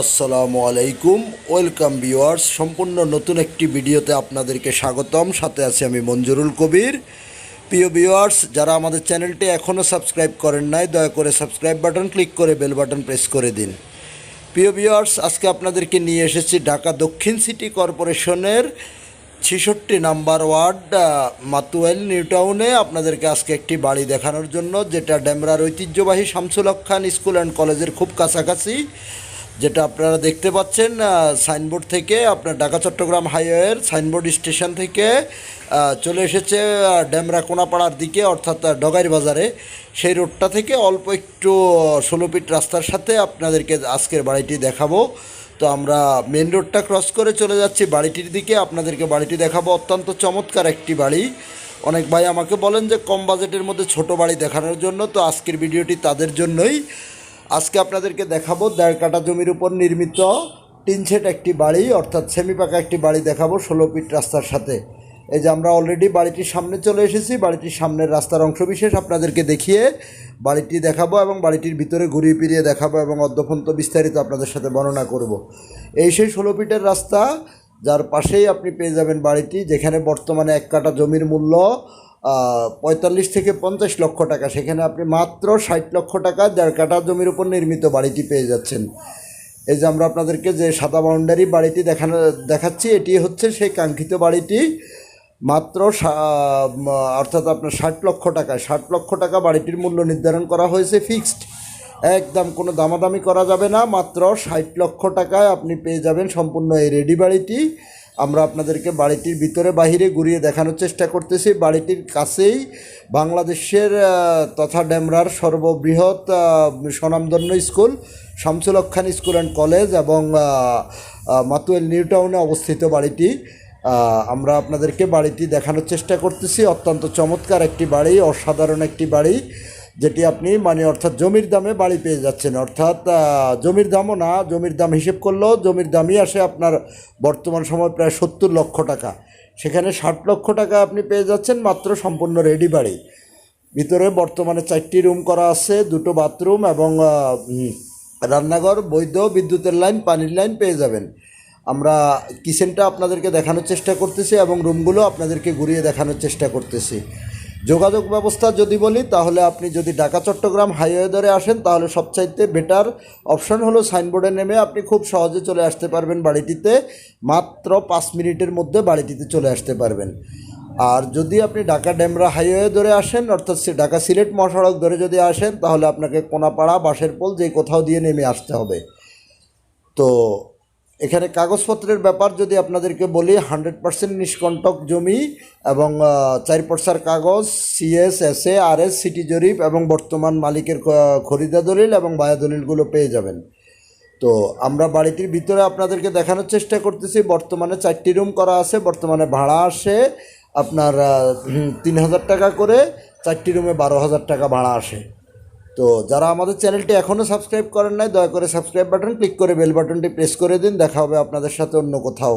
আসসালামু আলাইকুম, welcome viewers, সম্পূর্ণ নতুন একটি ভিডিওতে আপনাদেরকে স্বাগতম। সাথে আছি আমি মঞ্জুরুল কবির। প্রিয় ভিউয়ার্স, যারা আমাদের চ্যানেলটি এখনও সাবস্ক্রাইব করেন নাই, দয়া করে সাবস্ক্রাইব বাটন, ক্লিক করে বেল বাটন প্রেস করে দিন। প্রিয় ভিউয়ার্স, আজকে আপনাদেরকে নিয়ে এসেছি ঢাকা দক্ষিণ সিটি কর্পোরেশনের ছেষট্টি number ward Matuail Matuail new town আপনাদেরকে আজকে একটি বাড়ি দেখানোর জন্য, যেটা ডেমরার ঐতিহ্যবাহী শামসুল খান স্কুল অ্যান্ড কলেজের খুব কাছাকাছি। যেটা আপনারা দেখতে পাচ্ছেন সাইনবোর্ড থেকে আপনার ঢাকা, চট্টগ্রাম হাইওয়ের সাইনবোর্ড স্টেশন থেকে চলে এসেছে ডেমরা কোনাপাড়ার দিকে, অর্থাৎ ডগাইর বাজারে। সেই রোডটা থেকে অল্প একটু ষোলো ফিট রাস্তার সাথে আপনাদেরকে আজকের বাড়িটি দেখাবো। তো আমরা মেন রোডটা ক্রস করে চলে যাচ্ছি। বাড়িটির দিকে আপনাদেরকে বাড়িটি দেখাবো। অত্যন্ত চমৎকার একটি বাড়ি। অনেক ভাই আমাকে বলেন যে কম বাজেটের মধ্যে ছোট বাড়ি দেখানোর জন্য, তো আজকের ভিডিওটি তাদের জন্যই। আজকে আপনাদেরকে দেখাবো দেড় কাটা জমির উপর নির্মিত টিন সেট একটি বাড়ি, অর্থাৎ সেমি পাকা একটি বাড়ি দেখাবো ষোলো ফিট রাস্তার সাথে। এই যে আমরা অলরেডি বাড়িটির সামনে চলে এসেছি, বাড়িটির সামনের রাস্তার অংশবিশেষ আপনাদেরকে দেখিয়ে বাড়িটি দেখাবো এবং বাড়িটির ভিতরে ঘুরিয়ে ফিরিয়ে দেখাবো এবং অদ্যপন্ত বিস্তারিত আপনাদের সাথে বর্ণনা করব। এই সেই ষোলো ফিটের রাস্তা যার পাশেই আপনি পেয়ে যাবেন বাড়িটি, যেখানে বর্তমানে এক কাটা জমির মূল্য পঁয়তাল্লিশ থেকে পঞ্চাশ লক্ষ টাকা। সেখানে আপনি মাত্র ষাট লক্ষ টাকা দেড় কাটা জমির উপর নির্মিত বাড়িটি পেয়ে যাচ্ছেন। এই যে আমরা আপনাদেরকে যে সাদা বাউন্ডারি বাড়িটি দেখানো, দেখাচ্ছি, এটি হচ্ছে সেই কাঙ্ক্ষিত বাড়িটি। মাত্র অর্থাৎ আপনার ষাট লক্ষ টাকা ষাট লক্ষ টাকা বাড়িটির মূল্য নির্ধারণ করা হয়েছে ফিক্সড। একদম কোনো দামাদামি করা যাবে না, মাত্র ষাট লক্ষ টাকায় আপনি পেয়ে যাবেন সম্পূর্ণ এই রেডি বাড়িটি। আমরা আপনাদেরকে বাড়িটির ভিতরে বাহিরে ঘুরিয়ে দেখানোর চেষ্টা করতেছি। বাড়িটির কাছেই বাংলাদেশের তথা ডেমরার সর্ববৃহৎ স্বনামধন্য school, Shamsul Khan school and college এবং মাতুয়েল নিউ টাউনে অবস্থিত বাড়িটি। আমরা আপনাদেরকে বাড়িটি দেখানোর চেষ্টা করতেছি। অত্যন্ত চমৎকার একটি বাড়ি, অসাধারণ একটি বাড়ি। যেটি আপনি মানে অর্থাৎ জমির দামে বাড়ি পেয়ে যাচ্ছেন। অর্থাৎ জমির দামও না, জমির দাম হিসেব করলেও জমির দামই আসে আপনার বর্তমান সময় প্রায় সত্তর লক্ষ টাকা। সেখানে ষাট লক্ষ টাকা আপনি পেয়ে যাচ্ছেন মাত্র সম্পূর্ণ রেডি বাড়ি। ভিতরে বর্তমানে চারটি রুম করা আছে, দুটো বাথরুম এবং রান্নাঘর, বৈধ বিদ্যুতের লাইন, পানির লাইন পেয়ে যাবেন। আমরা কিচেনটা আপনাদেরকে দেখানোর চেষ্টা করতেছি এবং রুমগুলো আপনাদেরকে ঘুরিয়ে দেখানোর চেষ্টা করতেছি। যোগাযোগ ব্যবস্থা যদি বলি, তাহলে আপনি যদি ঢাকা, চট্টগ্রাম হাইওয়ে ধরে আসেন, তাহলে সবচাইতে বেটার অপশন হলো সাইনবোর্ডে নেমে আপনি খুব সহজে চলে আসতে পারবেন বাড়িটিতে। মাত্র পাঁচ মিনিটের মধ্যে বাড়িটিতে চলে আসতে পারবেন। আর যদি আপনি ঢাকা ডেমরা হাইওয়ে ধরে আসেন, অর্থাৎ ঢাকা সিলেট মহাসড়ক ধরে যদি আসেন, তাহলে আপনাকে কোনাপাড়া, বাঁশের পোল যে কোথাও দিয়ে নেমে আসতে হবে। তো এখানে কাগজপত্রের ব্যাপার যদি আপনাদেরকে বলি হান্ড্রেড পার্সেন্ট নিষ্কণ্টক জমি এবং আহ, চার কাগজ CS S A R S city জরিপ এবং বর্তমান মালিকের খরিদা দলিল এবং বায়া দলিলগুলো পেয়ে যাবেন। তো আমরা বাড়িটির ভিতরে আপনাদেরকে দেখানোর চেষ্টা করতেছি। বর্তমানে চারটি রুম করা আছে বর্তমানে ভাড়া আসে আপনার তিন হাজার টাকা করে চারটি রুমে বারো হাজার টাকা ভাড়া আসে। তো যারা আমাদের চ্যানেলটি এখনও সাবস্ক্রাইব করেন নাই, দয়া করে সাবস্ক্রাইব বাটন, ক্লিক করে বেল বাটনটি প্রেস করে দিন। দেখা হবে আপনাদের সাথে অন্য কোথাও।